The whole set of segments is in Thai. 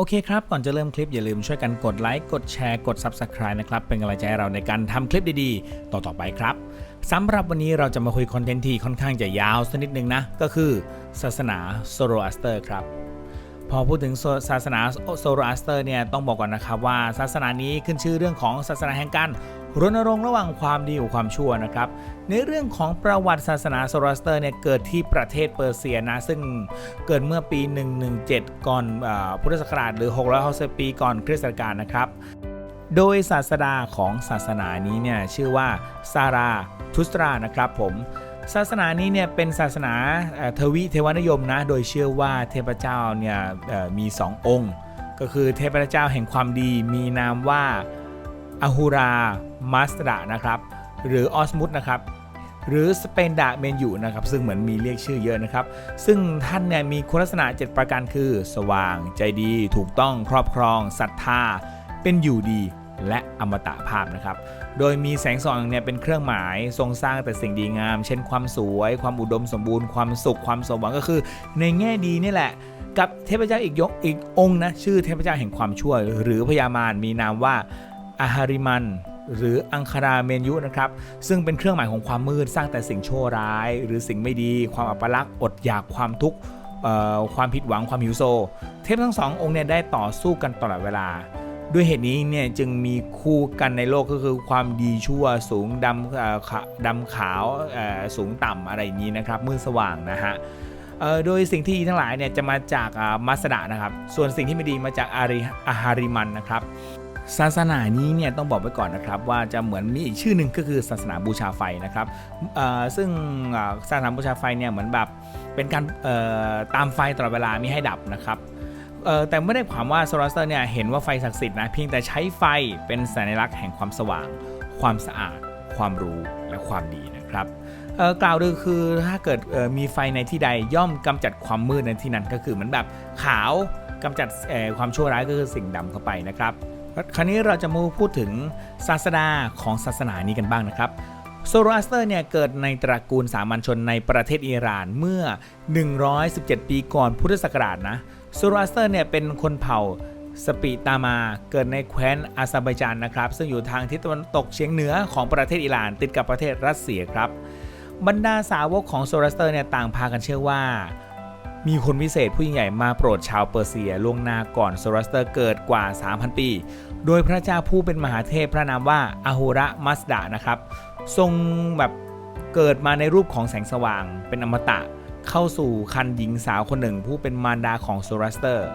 โอเคครับ ก่อนจะเริ่มคลิปอย่าลืมช่วยกันกดไลค์กดแชร์กด Subscribe นะครับ เป็นกำลังใจให้เราในการทำคลิปดีๆ ต่อๆไปครับสำหรับวันนี้เราจะมาคุยคอนเทนต์ที่ค่อนข้างจะยาวสักนิดนึงนะ ก็คือศาสนาโซโรอัสเตอร์ครับพอพูดถึงศาสนาโซโรอัสเตอร์เนี่ยต้องบอกก่อนนะครับว่าศาสนานี้ขึ้นชื่อเรื่องของศาสนาแห่งการ รณรงค์ระหว่างความดีกับความชั่วนะครับ ในเรื่องของประวัติศาสนาโซรัสเตอร์เนี่ยเกิดที่ประเทศเปอร์เซียนะ ซึ่งเกิดเมื่อปี 117 ก่อนอพุทธศักราชหรือ 660 ปีก่อนคริสตศักราชนะครับ โดยศาสดาของศาสนานี้เนี่ยชื่อว่าซาราทุสตรานะครับผมศาสนานี้เนี่ยเป็นศาสนาเทวิเทวนิยมนะ โดยเชื่อว่าเทพเจ้าเนี่ยเอ่อมี2องค์ ก็คือเทพเจ้าแห่งความดีมีนามว่า อหูรามัสดานะครับหรือออสมุสนะครับหรือสเปนดาเมนยูนะครับซึ่งเหมือนมีเรียกชื่อเยอะนะครับ ซึ่งท่านเนี่ยมีคุณลักษณะ 7 ประการคือ สว่างใจดีถูกต้องครอบครองศรัทธา เป็นอยู่ดีและอมตะภาพนะครับ โดยมีแสงสว่างเนี่ยเป็นเครื่องหมายทรงสร้างแต่สิ่งดีงาม เช่นความสวย ความอุดมสมบูรณ์ความสุขความสมหวังก็คือ ในแง่ดีนี่แหละ กับเทพเจ้าอีกยกอีกองนะชื่อเทพเจ้าแห่งความชั่ว หรือพญามารมีนามว่า อาหาริมันหรืออังคาราเมนยุนะครับ ซึ่งเป็นเครื่องหมายของความมืดสร้างแต่สิ่งชั่วร้าย หรือสิ่งไม่ดี ความอัปลักษณ์อดอยากความทุกข์ความผิดหวังความหิวโซ เทพทั้งสององค์เนี่ยได้ต่อสู้กันตลอดเวลา ด้วยเหตุนี้เนี่ยจึงมีคู่กันในโลกก็คือความดีชั่วสูงดำดำขาวสูงต่ำอะไรอย่างนี้นะครับมืดสว่างนะฮะโดยสิ่งที่ดีทั้งหลายเนี่ยจะมาจากมัสดานะครับ ส่วนสิ่งที่ไม่ดีมาจากอาริอาหาริมันนะครับ ศาสนานี้เนี่ยต้องบอกไว้ก่อนนะครับว่าจะเหมือนมีอีกชื่อหนึ่งก็คือศาสนาบูชาไฟนะครับซึ่งศาสนาบูชาไฟเนี่ยเหมือนแบบเป็นการตามไฟตลอดเวลามีให้ดับนะครับแต่ไม่ได้ความว่าโซลาร์เตอร์เนี่ยเห็นว่าไฟศักดิ์สิทธิ์นะเพียงแต่ใช้ไฟเป็นสัญลักษณ์แห่งความสว่าง ความสะอาด ความรู้และความดีนะครับกล่าวคือคือถ้าเกิดมีไฟในที่ใดย่อมกำจัดความมืดในที่นั้นก็คือเหมือนแบบขาวกำจัดความชั่วร้ายก็คือสิ่งดำเข้าไปนะครับ คราวนี้เราจะมาพูดถึงศาสดาของศาสนานี้กันบ้างนะครับโซโรอัสเตอร์เนี่ยเกิดในตระกูลสามัญชนในประเทศอิหร่านเมื่อ 117 ปีก่อนพุทธศักราชนะโซโรอัสเตอร์เนี่ยเป็นคนเผ่าสปีตามาเกิดในแคว้นอาซาบายจานนะครับ ซึ่งอยู่ทางทิศตะวันตกเฉียงเหนือของประเทศอิหร่าน ติดกับประเทศรัสเซียครับ บรรดาสาวกของโซรัสเตอร์เนี่ยต่างพากันเชื่อว่า มีคนพิเศษผู้ยิ่งใหญ่มาโปรดชาวเปอร์เซียล่วงหน้าก่อนโซรัสเตอร์เกิดกว่า 3,000 ปี โดยพระเจ้าผู้เป็นมหาเทพพระนามว่าอาหูระมัสดานะครับ ทรงแบบเกิดมาในรูปของแสงสว่างเป็นอมตะเข้าสู่คันหญิงสาวคนหนึ่ง ผู้เป็นมารดาของโซรัสเตอร์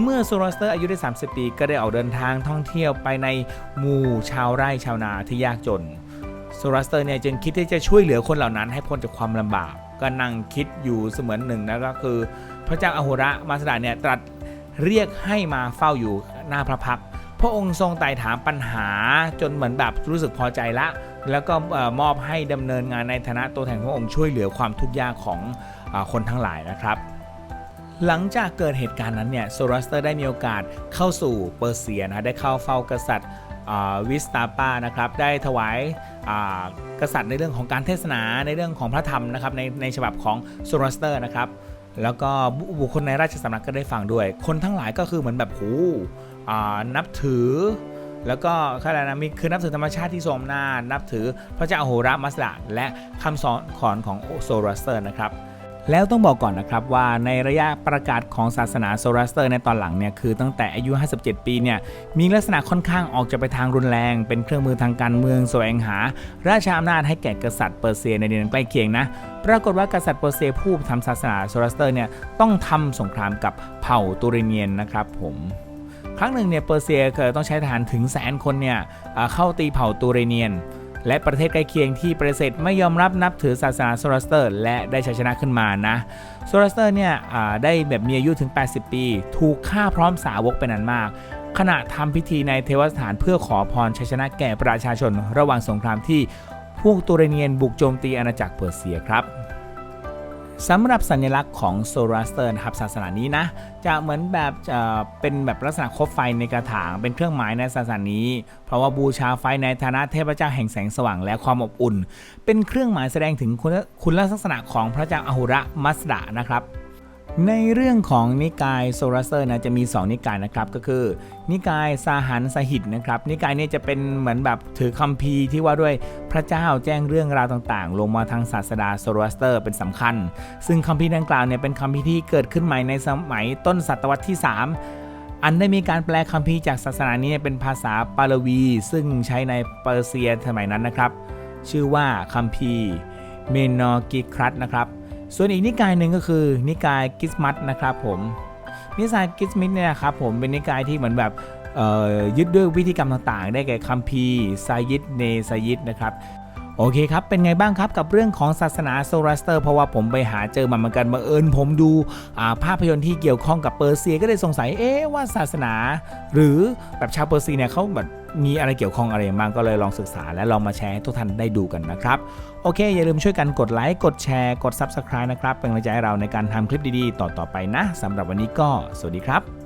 เมื่อโซรัสเตอร์อายุได้ 30 ปี ก็ได้ออกเดินทางท่องเที่ยวไปในหมู่ชาวไร่ชาวนาที่ยากจน โซรัสเตอร์เนี่ยจึงคิดที่จะช่วยเหลือคนเหล่านั้นให้พ้นจากความลำบาก ก็นั่งคิดอยู่เสมือนหนึ่งนะก็คือ พระเจ้าอาหุระมาสดาเนี่ยตรัสเรียกให้มาเฝ้าอยู่หน้าพระพักพระองค์ทรงไต่ถามปัญหาจนเหมือนแบบรู้สึกพอใจละ แล้วก็มอบให้ดำเนินงานในฐานะตัวแทนของพระองค์ช่วยเหลือความทุกข์ยากของคนทั้งหลายนะครับ หลังจากเกิดเหตุการณ์นั้นเนี่ยโซรัสเตอร์ได้มีโอกาสเข้าสู่เปอร์เซียนะได้เข้าเฝ้ากษัตริย์ วิสตาปานะครับได้ถวายกษัตริย์ในเรื่องของการเทศนาในเรื่องของพระธรรมนะครับในในฉบับของโซรัสเตอร์นะครับแล้วก็บุคคลในราชสำนักก็ได้ฟังด้วย คนทั้งหลายก็คือเหมือนแบบโหนับถือ แล้วก็อะไรนะมีคือนับถือธรรมชาติที่ทรงอำนาจนับถือพระเจ้าอโหรามัสดาและคำสอนขอนของโซรัสเตอร์นะครับ แล้วต้องบอกก่อนนะครับว่าในระยะประกาศของศาสนาโซรัสเตอร์ในตอนหลังเนี่ยคือตั้งแต่อายุ 57 ปีเนี่ยมีลักษณะค่อนข้างออกจะไปทางรุนแรง เป็นเครื่องมือทางการเมืองแสวงหา ราชอำนาจให้แก่กษัตริย์เปอร์เซียในดินใกล้เคียงนะปรากฏว่ากษัตริย์เปอร์เซียผู้ทำศาสนาโซรัสเตอร์เนี่ยต้องทำสงครามกับเผ่าตูเรเนียนนะครับผมครั้งหนึ่งเนี่ยเปอร์เซียเคยต้องใช้ทหารถึงแสนคนเนี่ยเข้าตีเผ่าตูเรเนียน และประเทศใกล้เคียงที่ประเสริฐไม่ยอมรับนับถือศาสนาโซลัสเตอร์ และได้ชัยชนะขึ้นมานะโซลัสเตอร์เนี่ยได้แบบมีอายุถึง 80 ปี ถูกฆ่าพร้อมสาวกเป็นอันมาก ขณะทำพิธีในเทวสถานเพื่อขอพรชัยชนะแก่ประชาชน ระหว่างสงครามที่พวกตูเรเนียนบุกโจมตีอาณาจักรเปอร์เซียครับ สำหรับสัญลักษณ์ของโซรัสเตอร์นะครับศาสนานี้นะ จะเหมือนแบบเป็นแบบลักษณะคบไฟในกระถางเป็นเครื่องหมายในศาสนานี้ เพราะว่าบูชาไฟในฐานะเทพเจ้าแห่งแสงสว่างและความอบอุ่น เป็นเครื่องหมายแสดงถึงคุณคณลักษณะของพระเจ้าอาหุระมัสดานะครับ ในเรื่องของนิกายโซรัสเตอร์นะจะมี 2 นิกายนะครับก็คือ นิกายสาหันสหิตนะครับ นิกายนี้จะเป็นเหมือนแบบถือคัมภีร์ที่ว่าด้วยพระเจ้าแจ้งเรื่องราวต่างๆ ลงมาทางศาสดาโซรัสเตอร์เป็นสำคัญ ซึ่งคัมภีร์ดังกล่าวเนี่ยเป็นคัมภีร์ที่เกิดขึ้นใหม่ในสมัยต้นศตวรรษที่ 3 อันได้มีการแปลคัมภีร์จากศาสนานี้เป็นภาษาปาลวี ซึ่งใช้ในเปอร์เซียสมัยนั้นนะครับ ชื่อว่าคัมภีร์เมนอกิครัตนะครับ ส่วนอีกนิกายหนึ่งก็คือนิกายกิสมัตนะครับผมนิกายกิสมิตเนี่ยครับผมเป็นนิกายที่เหมือนแบบยึดด้วยวิธีกรรมต่างๆ ได้แก่คัมภีร์ไซยิดเนไซยิดนะครับ โอเคครับ เป็นไงบ้างครับกับเรื่องของศาสนาโซรัสเตอร์ เพราะว่าผมไปหาเจอมาเหมือนกันบังเอิญผมดูภาพยนตร์ที่เกี่ยวข้องกับเปอร์เซียก็เลยสงสัยเอ๊ะว่าศาสนา หรือแบบชาวเปอร์เซียเนี่ยเขาแบบมีอะไรเกี่ยวข้องอะไรบ้างก็เลยลองศึกษาและลองมาแชร์ให้ทุกท่านได้ดูกันนะครับ โอเค อย่าลืมช่วยกันกดไลค์กดแชร์กด Subscribe นะครับเป็นกำลังใจให้เราในการทำคลิปดีๆ ต่อๆไปนะสำหรับวันนี้ก็ สวัสดีครับ